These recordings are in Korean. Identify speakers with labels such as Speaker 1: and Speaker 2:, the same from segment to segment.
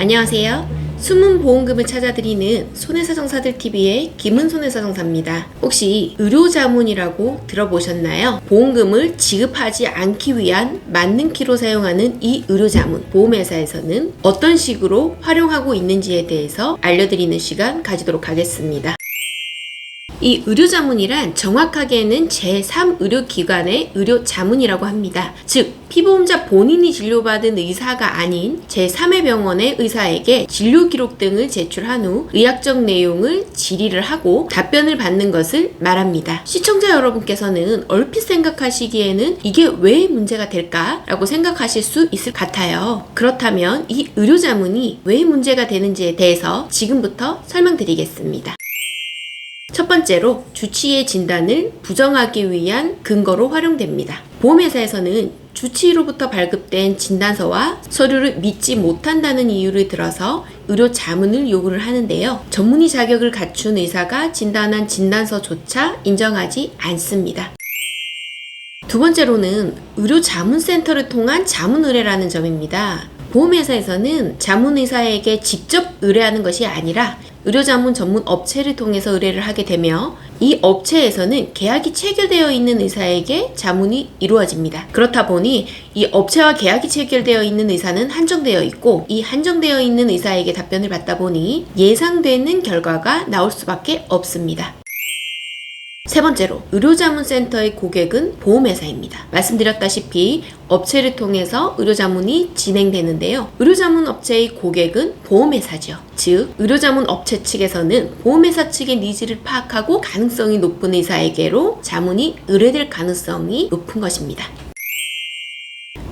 Speaker 1: 안녕하세요. 숨은 보험금을 찾아드리는 손해사정사들 TV의 김은 손해사정사입니다. 혹시 의료자문이라고 들어보셨나요? 보험금을 지급하지 않기 위한 만능키로 사용하는 이 의료자문 보험회사에서는 어떤 식으로 활용하고 있는지에 대해서 알려드리는 시간 가지도록 하겠습니다. 이 의료자문이란 정확하게는 제3의료기관의 의료자문이라고 합니다. 즉, 피보험자 본인이 진료받은 의사가 아닌 제3의 병원의 의사에게 진료 기록 등을 제출한 후 의학적 내용을 질의를 하고 답변을 받는 것을 말합니다. 시청자 여러분께서는 얼핏 생각하시기에는 이게 왜 문제가 될까라고 생각하실 수 있을 것 같아요. 그렇다면 이 의료자문이 왜 문제가 되는지에 대해서 지금부터 설명드리겠습니다. 첫 번째로 주치의 진단을 부정하기 위한 근거로 활용됩니다. 보험회사에서는 주치의로부터 발급된 진단서와 서류를 믿지 못한다는 이유를 들어서 의료 자문을 요구를 하는데요. 전문의 자격을 갖춘 의사가 진단한 진단서조차 인정하지 않습니다. 두 번째로는 의료 자문센터를 통한 자문 의뢰라는 점입니다. 보험회사에서는 자문의사에게 직접 의뢰하는 것이 아니라 의료자문 전문 업체를 통해서 의뢰를 하게 되며 이 업체에서는 계약이 체결되어 있는 의사에게 자문이 이루어집니다. 그렇다 보니 이 업체와 계약이 체결되어 있는 의사는 한정되어 있고 이 한정되어 있는 의사에게 답변을 받다 보니 예상되는 결과가 나올 수밖에 없습니다. 세 번째로 의료자문센터의 고객은 보험회사입니다. 말씀드렸다시피 업체를 통해서 의료자문이 진행되는데요. 의료자문 업체의 고객은 보험회사죠. 즉 의료자문 업체 측에서는 보험회사 측의 니즈를 파악하고 가능성이 높은 의사에게로 자문이 의뢰될 가능성이 높은 것입니다.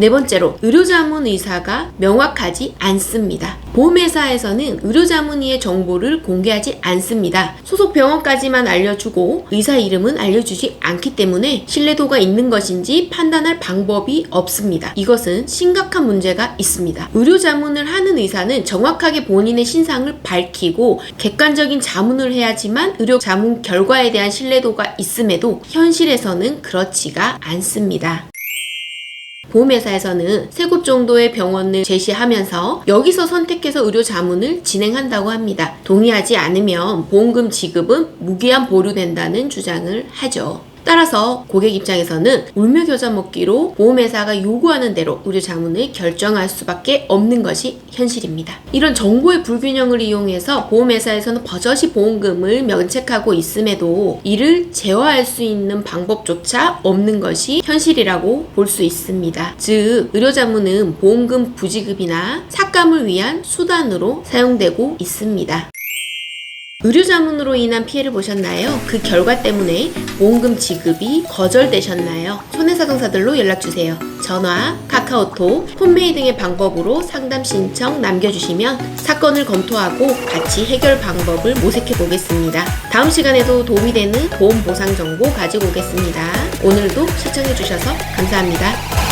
Speaker 1: 네 번째로 의료자문 의사가 명확하지 않습니다. 보험회사에서는 의료자문의의 정보를 공개하지 않습니다. 소속 병원까지만 알려주고 의사 이름은 알려주지 않기 때문에 신뢰도가 있는 것인지 판단할 방법이 없습니다. 이것은 심각한 문제가 있습니다. 의료자문을 하는 의사는 정확하게 본인의 신상을 밝히고 객관적인 자문을 해야지만 의료자문 결과에 대한 신뢰도가 있음에도 현실에서는 그렇지가 않습니다. 보험회사에서는 세 곳 정도의 병원을 제시하면서 여기서 선택해서 의료 자문을 진행한다고 합니다. 동의하지 않으면 보험금 지급은 무기한 보류된다는 주장을 하죠. 따라서 고객 입장에서는 울며 겨자 먹기로 보험회사가 요구하는 대로 의료 자문을 결정할 수밖에 없는 것이 현실입니다. 이런 정보의 불균형을 이용해서 보험회사에서는 버젓이 보험금을 면책하고 있음에도 이를 제어할 수 있는 방법조차 없는 것이 현실이라고 볼 수 있습니다. 즉, 의료 자문은 보험금 부지급이나 삭감을 위한 수단으로 사용되고 있습니다. 의료 자문으로 인한 피해를 보셨나요? 그 결과 때문에 보험금 지급이 거절되셨나요? 손해사정사들로 연락주세요. 전화, 카카오톡, 폰메이 등의 방법으로 상담 신청 남겨주시면 사건을 검토하고 같이 해결 방법을 모색해 보겠습니다. 다음 시간에도 도움이 되는 보험 보상 정보 가지고 오겠습니다. 오늘도 시청해주셔서 감사합니다.